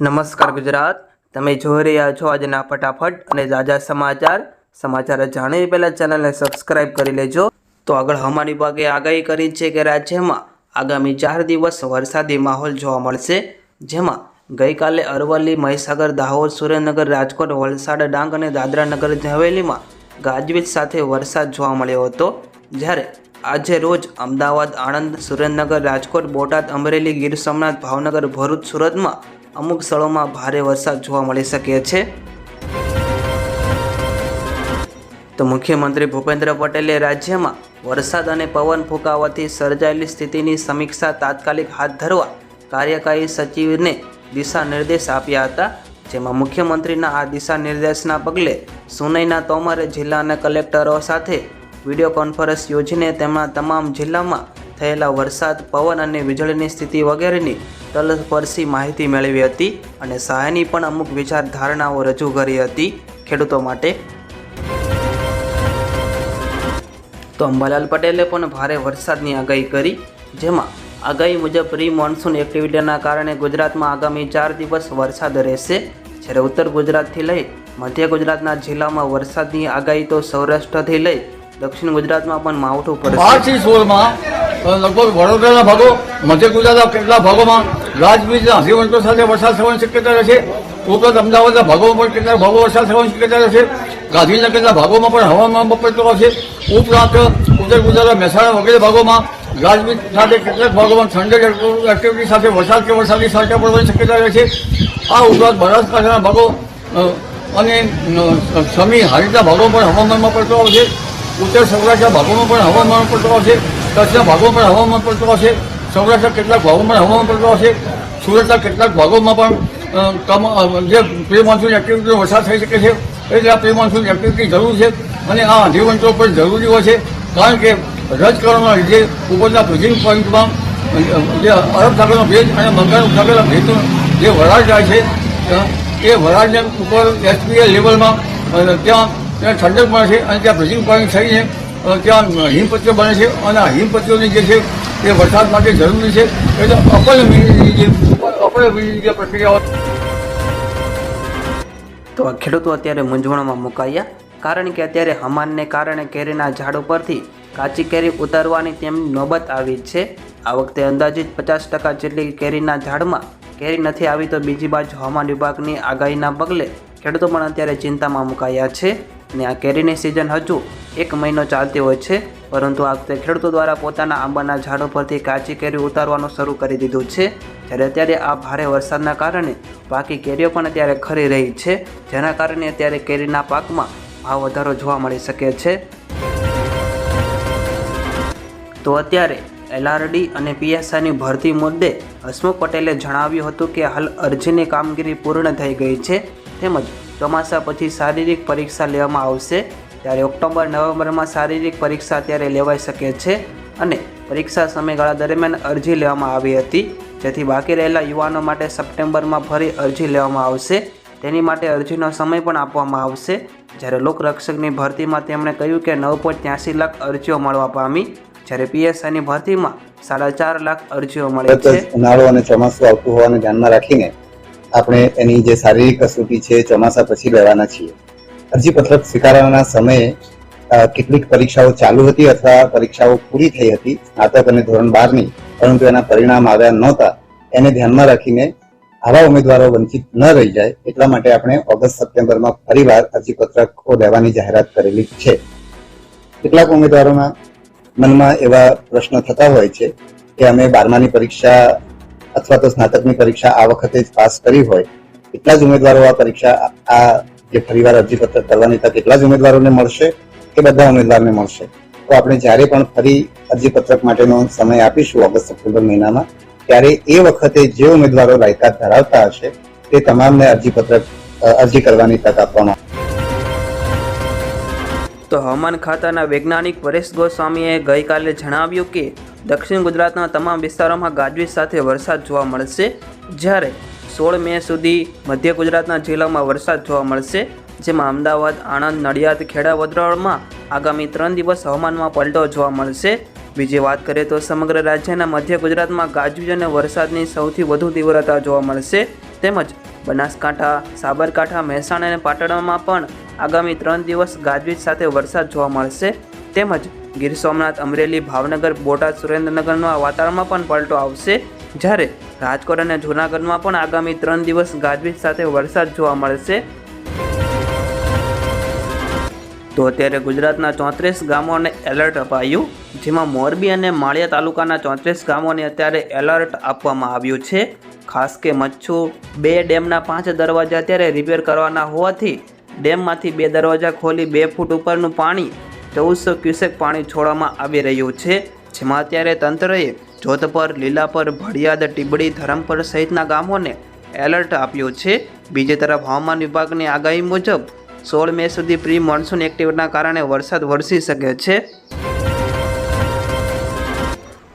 નમસ્કાર ગુજરાત. તમે જોઈ રહ્યા છો આજના ફટાફટ અને તાજા સમાચાર. સમાચાર જાણી પહેલાં ચેનલને સબસ્ક્રાઇબ કરી લેજો. તો આગળ હવામાન વિભાગે આગાહી કરી છે કે રાજ્યમાં આગામી ચાર દિવસ વરસાદી માહોલ જોવા મળશે, જેમાં ગઈકાલે અરવલ્લી, મહીસાગર, દાહોદ, સુરેન્દ્રનગર, રાજકોટ, વલસાડ, ડાંગ અને દાદરા નગર હવેલીમાં ગાજવીજ સાથે વરસાદ જોવા મળ્યો હતો. જ્યારે આજે રોજ અમદાવાદ, આણંદ, સુરેન્દ્રનગર, રાજકોટ, બોટાદ, અમરેલી, ગીર સોમનાથ, ભાવનગર, ભરૂચ, સુરતમાં અમુક સ્થળોમાં ભારે વરસાદ જોવા મળી શકે છે. તો મુખ્યમંત્રી ભૂપેન્દ્ર પટેલે રાજ્યમાં વરસાદ અને પવન ફૂંકાવાથી સર્જાયેલી સ્થિતિની સમીક્ષા તાત્કાલિક હાથ ધરવા કાર્યકારી સચિવને દિશા નિર્દેશ આપ્યા હતા. જેમાં મુખ્યમંત્રીના આ દિશા નિર્દેશના પગલે સુનૈના તોમરે જિલ્લાના કલેક્ટરો સાથે વીડિયો કોન્ફરન્સ યોજીને તેમના તમામ જિલ્લામાં થયેલા વરસાદ, પવન અને વીજળીની સ્થિતિ વગેરેની તલસ્પર્શી માહિતી મેળવી હતી અને સહાયની પણ અમુક વિચારધારણાઓ રજૂ કરી હતી ખેડૂતો માટે. તો અંબાલાલ પટેલે પણ ભારે વરસાદની આગાહી કરી, જેમાં આગાહી મુજબ પ્રી મોન્સૂન એક્ટિવિટીના કારણે ગુજરાતમાં આગામી ચાર દિવસ વરસાદ રહેશે. જ્યારે ઉત્તર ગુજરાતથી લઈ મધ્ય ગુજરાતના જિલ્લામાં વરસાદની આગાહી તો સૌરાષ્ટ્રથી લઈ દક્ષિણ ગુજરાતમાં પણ માવઠું પડશે. લગભગ વડોદરાના ભાગો, મધ્ય ગુજરાતના કેટલા ભાગોમાં ગાજવીજના હસીવંતો સાથે વરસાદ થવાની શક્યતા રહેશે. ઉપરાંત અમદાવાદના ભાગોમાં પણ કેટલાક ભાગો વરસાદ થવાની શક્યતા રહેશે. ગાંધીનગરના ભાગોમાં પણ હવામાન બપોરતો છે ઉપરાંત ઉત્તર ગુજરાતના મહેસાણા વગેરે ભાગોમાં ગાજવીજ સાથે કેટલાક ભાગોમાં થંડર એક્ટિવિટી સાથે વરસાદ કે વરસાદની છાંટા પડવાની શક્યતા રહેશે. આ ઉપરાંત બનાસકાંઠાના ભાગો અને સમી હારીના ભાગો પણ હવામાનમાં પડતો આવશે. ઉત્તર સૌરાષ્ટ્રના ભાગોમાં પણ હવામાન પડતો આવશે. કચ્છના ભાગોમાં હવામાન પડતો હશે સૌરાષ્ટ્રના કેટલાક ભાગોમાં હવામાન પડતો હશે સુરતના કેટલાક ભાગોમાં પણ જે પ્રી મોન્સૂન એક્ટિવિટીનો વરસાદ થઈ શકે છે, એટલે આ પ્રી મોન્સૂન એક્ટિવિટી જરૂર છે અને આ અધિવંતો પણ જરૂરી હોય છે, કારણ કે રાજકારણના લીધે ઉપરના બ્રિજિંગ પોઈન્ટમાં જે અરબ સાગરનો ભેજ અને બંગાળ ઉપસાગરના ભેજનો જે વરાળ જાય છે એ વરાળને ઉપર એસપીએ લેવલમાં ત્યાં ત્યાં ઠંડક મળે છે અને ત્યાં બ્રિજિંગ પોઈન્ટ થઈને ત્યાં હિમપત્રીઓ બને છે અને આ હિમપત્રીઓની જે છે એ વરસાદ માટે જરૂરી છે. એટલે અપલ જે અપલ જે પ્રક્રિયાઓ તો આ ખેડૂતો અત્યારે મૂંઝવણમાં મુકાયા, કારણ કે અત્યારે હમાનને કારણે કેરીના ઝાડ ઉપરથી કાચી કેરી ઉતારવાની તેમની નોબત આવી છે. આ વખતે અંદાજિત પચાસ ટકા જેટલી કેરીના ઝાડમાં કેરી નથી આવી તો બીજી બાજુ હવામાન વિભાગની આગાહીના પગલે ખેડૂતો પણ અત્યારે ચિંતામાં મુકાયા છે. અને આ કેરીની સિઝન હજુ એક મહિનો ચાલતી હોય છે, પરંતુ આ વખતે ખેડૂતો દ્વારા પોતાના આંબાના ઝાડો પરથી કાચી કેરી ઉતારવાનું શરૂ કરી દીધું છે. જ્યારે અત્યારે આ ભારે વરસાદના કારણે પાકી કેરીઓ પણ અત્યારે ખરી રહી છે, જેના કારણે અત્યારે કેરીના પાકમાં ભાવ વધારો જોવા મળી શકે છે. તો અત્યારે એલઆરડી અને પીએસઆઈની ભરતી મુદ્દે હસમુખ પટેલે જણાવ્યું હતું કે હાલ અરજીની કામગીરી પૂર્ણ થઈ ગઈ છે, તેમજ ચોમાસા પછી શારીરિક પરીક્ષા લેવામાં આવશે. ત્યારે ઓક્ટોબર નવેમ્બરમાં શારીરિક પરીક્ષા ત્યારે લેવાઈ શકે છે અને પરીક્ષા સમયગાળા દરમિયાન અરજી લેવામાં આવી હતી. જેથી બાકી રહેલા યુવાનો માટે સપ્ટેમ્બરમાં ફરી અરજી લેવામાં આવશે. તેની માટે અરજીનો સમય પણ આપવામાં આવશે. જ્યારે લોકરક્ષકની ભરતીમાં તેમણે કહ્યું કે નવ પોઈન્ટ ત્યાસી લાખ અરજીઓ મળવા પામી. જ્યારે પીએસઆઈની ભરતીમાં સાડા ચાર લાખ અરજીઓ મળી છે. ઉનાળો અને ચોમાસું આવતું હોવાને ધ્યાનમાં રાખીને આપણે એની જે શારીરિક કસોટી છે ચોમાસા પછી લેવાના છીએ. અરજીપત્રક સ્વીકારવાના સમયે કેટલીક પરીક્ષાઓ ચાલુ હતી અથવા પરીક્ષાઓ પૂરી થઈ હતી, સ્નાતક અને ધોરણ બારની, પરંતુ એના પરિણામ આવ્યા નહોતા. એને ધ્યાનમાં રાખીને આવા ઉમેદવારો વંચિત ન રહી જાય, એટલા માટે આપણે ઓગસ્ટ સપ્ટેમ્બરમાં ફરીવાર અરજીપત્રકો લેવાની જાહેરાત કરેલી છે. કેટલાક ઉમેદવારોના મનમાં એવા પ્રશ્નો થતા હોય છે કે અમે બારમાની પરીક્ષા અથવા તો સ્નાતકની પરીક્ષા આ વખતે જ પાસ કરી હોય. એટલા જ ઉમેદવારો આ પરીક્ષા, આ જે ફરીવાર અરજીપત્ર કરવાની તક એટલા જ ઉમેદવારોને મળશે કે બધા ઉમેદવારને મળશે. તો આપણે જ્યારે પણ ફરી અરજીપત્રક માટેનો સમય આપીશું ઓગસ્ટ સપ્ટેમ્બર મહિનામાં, ત્યારે એ વખતે જે ઉમેદવારો લાયકાત ધરાવતા હશે તે તમામને અરજીપત્રક અરજી કરવાની તક આપવામાં તો હવામાન ખાતાના વૈજ્ઞાનિક પરેશ ગોસ્વામીએ ગઈકાલે જણાવ્યું કે દક્ષિણ ગુજરાતના તમામ વિસ્તારોમાં ગાજવીજ સાથે વરસાદ જોવા મળશે. જ્યારે સોળ મે સુધી મધ્ય ગુજરાતના જિલ્લામાં વરસાદ જોવા મળશે, જેમાં અમદાવાદ, આણંદ, નડિયાદ, ખેડા વડોદરામાં આગામી ત્રણ દિવસ હવામાનમાં પલટો જોવા મળશે. બીજી વાત કરીએ તો સમગ્ર રાજ્યના મધ્ય ગુજરાતમાં ગાજવીજ અને વરસાદની સૌથી વધુ તીવ્રતા જોવા મળશે. તેમજ બનાસકાંઠા, સાબરકાંઠા, મહેસાણા અને પાટણમાં પણ આગામી ત્રણ દિવસ ગાજવીજ સાથે વરસાદ જોવા મળશે. તેમજ ગીર સોમનાથ, અમરેલી, ભાવનગર, બોટાદ, સુરેન્દ્રનગરના વાતાવરણમાં પણ પલટો આવશે. જ્યારે રાજકોટ અને જૂનાગઢમાં પણ આગામી ત્રણ દિવસ ગાજવીજ સાથે વરસાદ જોવા મળશે. તો અત્યારે ગુજરાતના ચોત્રીસ ગામોને એલર્ટ અપાયું, જેમાં મોરબી અને માળિયા તાલુકાના ચોત્રીસ ગામોને અત્યારે એલર્ટ આપવામાં આવ્યું છે. ખાસ કે મચ્છુ બે ડેમના પાંચ દરવાજા અત્યારે રિપેર કરવાના હોવાથી ડેમમાંથી બે દરવાજા ખોલી બે ફૂટ ઉપરનું પાણી, ચૌદસો ક્યુસેક પાણી છોડવામાં આવી રહ્યું છે. જેમાં અત્યારે તંત્રએ જોધપર, લીલાપર, ભડિયાદ, ટીબડી, ધરમપર સહિતના ગામોને એલર્ટ આપ્યું છે. બીજી તરફ હવામાન વિભાગની આગાહી મુજબ સોળ મે સુધી પ્રી મોન્સૂન એક્ટિવિટીના કારણે વરસાદ વરસી શકે છે.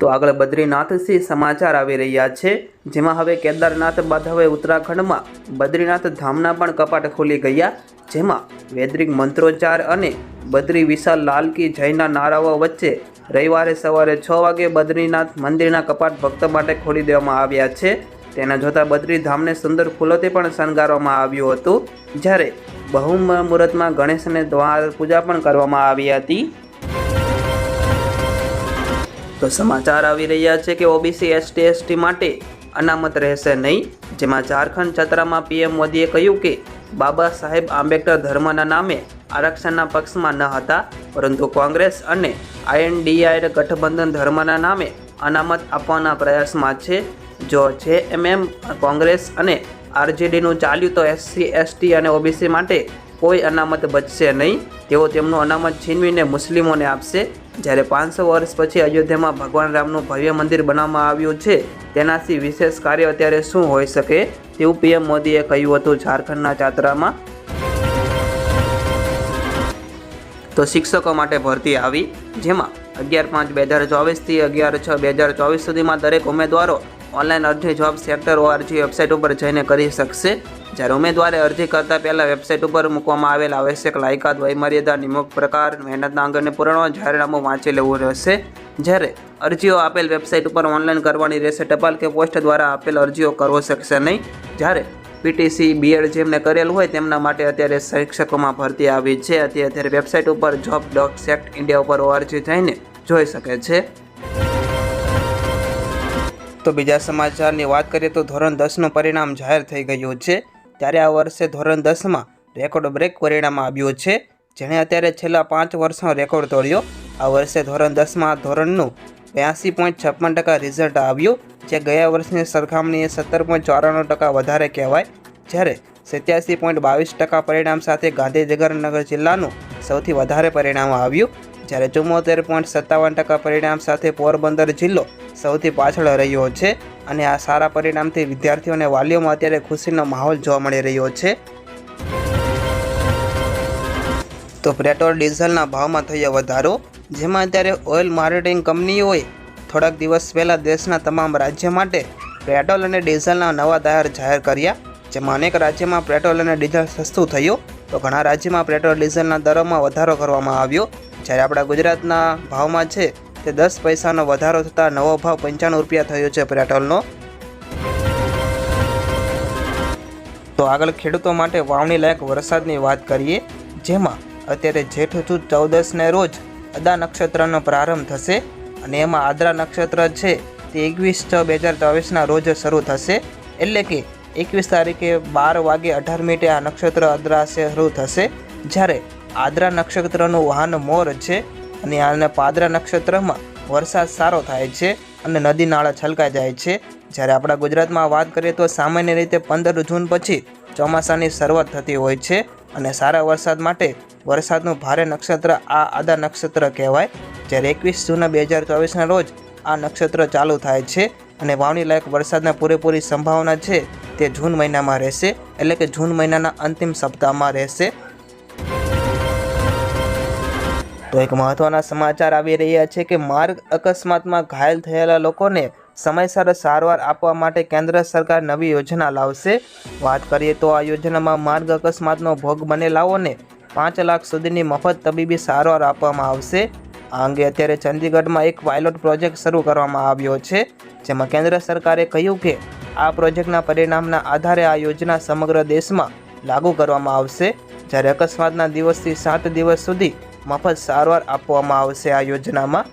તો આગળ બદ્રીનાથથી સમાચાર આવી રહ્યા છે. જેમાં હવે કેદારનાથ બાદ હવે ઉત્તરાખંડમાં બદ્રીનાથ ધામના પણ કપાટ ખુલી ગયા, જેમાં વૈદિક મંત્રોચ્ચાર અને બદ્રી વિશાલ લાલ કી જયના નારાઓ વચ્ચે રવિવારે સવારે છ વાગે બદ્રીનાથ મંદિરના કપાટ ભક્તો માટે ખોલી દેવામાં આવ્યા છે. તેના જોતાં બદ્રી ધામને સુંદર ફૂલોથી પણ શણગારવામાં આવ્યું હતું. જ્યારે બહુ મુહૂર્તમાં ગણેશને દ્વાર પૂજા પણ કરવામાં આવી હતી. તો સમાચાર આવી રહ્યા છે કે ઓબીસી એસટી એસટી માટે અનામત રહેશે નહીં. જેમાં ઝારખંડ છત્રામાં પીએમ મોદીએ કહ્યું કે બાબા સાહેબ આંબેડકર ધર્મના નામે આરક્ષણના પક્ષમાં ન હતા, પરંતુ કોંગ્રેસ અને આઈએનડીઆઈ ગઠબંધન ધર્મના નામે અનામત આપવાના પ્રયાસમાં છે. જો જે એમએમ કોંગ્રેસ અને આરજેડીનું ચાલ્યું તો એસસી, એસટી અને ઓબીસી માટે કોઈ અનામત બચશે નહીં. તેઓ તેમનું અનામત છીનવીને મુસ્લિમોને આપશે. જ્યારે પાંચસો વર્ષ પછી અયોધ્યામાં ભગવાન રામનું ભવ્ય મંદિર બનાવવામાં આવ્યું છે, તેનાથી વિશેષ કાર્ય અત્યારે શું હોઈ શકે તેવું પીએમ મોદીએ કહ્યું હતું ઝારખંડના ચાતરામાં. તો શિક્ષકો માટે ભરતી આવી, જેમાં અગિયાર પાંચ બે હજાર ચોવીસથી અગિયાર છ બે હજાર ચોવીસ સુધીમાં દરેક ઉમેદવારો ઓનલાઈન અરજી જોબ સેક્ટર ઓઆરજી વેબસાઇટ ઉપર જઈને કરી શકશે. જ્યારે ઉમેદવારે અરજી કરતા પહેલાં વેબસાઇટ ઉપર મૂકવામાં આવેલ આવશ્યક લાયકાત, વયમર્યાદા, નિમણૂક પ્રકાર, મહેનતના અંગને પૂર્ણ જાહેરનામું વાંચી લેવું રહેશે. જ્યારે અરજીઓ આપેલ વેબસાઇટ ઉપર ઓનલાઈન કરવાની રહેશે, ટપાલ કે પોસ્ટ દ્વારા આપેલ અરજીઓ કરવો શકશે નહીં. જ્યારે પીટીસી બીએડ જેમને કરેલ હોય તેમના માટે અત્યારે શિક્ષકોમાં ભરતી આવી છે. અત્યારે અત્યારે વેબસાઇટ ઉપર જોબ ડોટ સેક્ટ ઇન્ડિયા ઉપર ઓઆરજી જઈને જોઈ શકે છે. તો બીજા સમાચારની વાત કરીએ તો ધોરણ દસનું પરિણામ જાહેર થઈ ગયું છે. ત્યારે આ વર્ષે ધોરણ દસમાં રેકોર્ડ બ્રેક પરિણામ આવ્યું છે, જેણે અત્યારે છેલ્લા પાંચ વર્ષનો રેકોર્ડ તોડ્યો. આ વર્ષે ધોરણ દસમાં ધોરણનું બ્યાસી પોઈન્ટ છપ્પન ટકા રિઝલ્ટ આવ્યું, જે ગયા વર્ષની સરખામણીએ સત્તર પોઈન્ટ ચોરાણું ટકા વધારે કહેવાય. જ્યારે સત્યાસી પોઈન્ટ બાવીસ ટકા પરિણામ સાથે ગાંધીનગર જિલ્લાનું સૌથી વધારે પરિણામ આવ્યું. જ્યારે ચુમ્મોતેર પોઈન્ટ સત્તાવન ટકા પરિણામ સાથે પોરબંદર જિલ્લો સૌથી પાછળ રહ્યો છે અને આ સારા પરિણામથી વિદ્યાર્થીઓ અને વાલીઓમાં અત્યારે ખુશીનો માહોલ જોવા મળી રહ્યો છે. તો પેટ્રોલ, ડીઝલના ભાવમાં થયો વધારો, જેમાં અત્યારે ઓઇલ માર્કેટિંગ કંપનીઓએ થોડાક દિવસ પહેલાં દેશના તમામ રાજ્ય માટે પેટ્રોલ અને ડીઝલના નવા દર જાહેર કર્યા, જેમાં અનેક રાજ્યમાં પેટ્રોલ અને ડીઝલ સસ્તું થયું. તો ઘણા રાજ્યમાં પેટ્રોલ, ડીઝલના દરોમાં વધારો કરવામાં આવ્યો. જ્યારે આપણા ગુજરાતના ભાવમાં છે તે દસ પૈસાનો વધારો થતાં નવો ભાવ પંચાણું રૂપિયા થયો છે પેટ્રોલનો તો આગળ ખેડૂતો માટે વાવણી લાયક વરસાદની વાત કરીએ, જેમાં અત્યારે જેઠ સુદ ચૌદસને રોજ અદા નક્ષત્રનો પ્રારંભ થશે અને એમાં આદ્રા નક્ષત્ર છે તે એકવીસ છ બે હજાર ચોવીસના રોજ શરૂ થશે, એટલે કે એકવીસ તારીખે બાર વાગે અઢાર મિનિટે આ નક્ષત્ર આદ્રા શરૂ થશે, જ્યારે આદ્રા નક્ષત્રનું વાહન મોર છે અને આને પાદરા નક્ષત્રમાં વરસાદ સારો થાય છે અને નદી નાળા છલકાઈ જાય છે. જ્યારે આપણા ગુજરાતમાં વાત કરીએ તો સામાન્ય રીતે પંદર જૂન પછી ચોમાસાની શરૂઆત થતી હોય છે અને સારા વરસાદ માટે વરસાદનું ભારે નક્ષત્ર આ આદા નક્ષત્ર કહેવાય. જ્યારે એકવીસ જૂન બે હજાર ચોવીસના રોજ આ નક્ષત્ર ચાલુ થાય છે અને વાવણી લાયક વરસાદના પૂરેપૂરી સંભાવના છે તે જૂન મહિનામાં રહેશે. એટલે કે જૂન મહિનાના અંતિમ સપ્તાહમાં રહેશે. તો એક મહત્વના સમાચાર આવી રહ્યા છે કે માર્ગ અકસ્માતમાં ઘાયલ થયેલા લોકોને સમયસર સારવાર આપવા માટે કેન્દ્ર સરકાર નવી યોજના લાવશે. વાત કરીએ તો આ યોજનામાં માર્ગ અકસ્માતનો ભોગ બનેલાઓને પાંચ લાખ સુધીની મફત તબીબી સારવાર આપવામાં આવશે. આ અંગે અત્યારે ચંદીગઢમાં એક પાયલોટ પ્રોજેક્ટ શરૂ કરવામાં આવ્યો છે, જેમાં કેન્દ્ર સરકારે કહ્યું કે આ પ્રોજેક્ટના પરિણામના આધારે આ યોજના સમગ્ર દેશમાં લાગુ કરવામાં આવશે. જ્યારે અકસ્માતના દિવસથી સાત દિવસ સુધી મફત સારવાર આપવામાં આવશે આ યોજનામાં.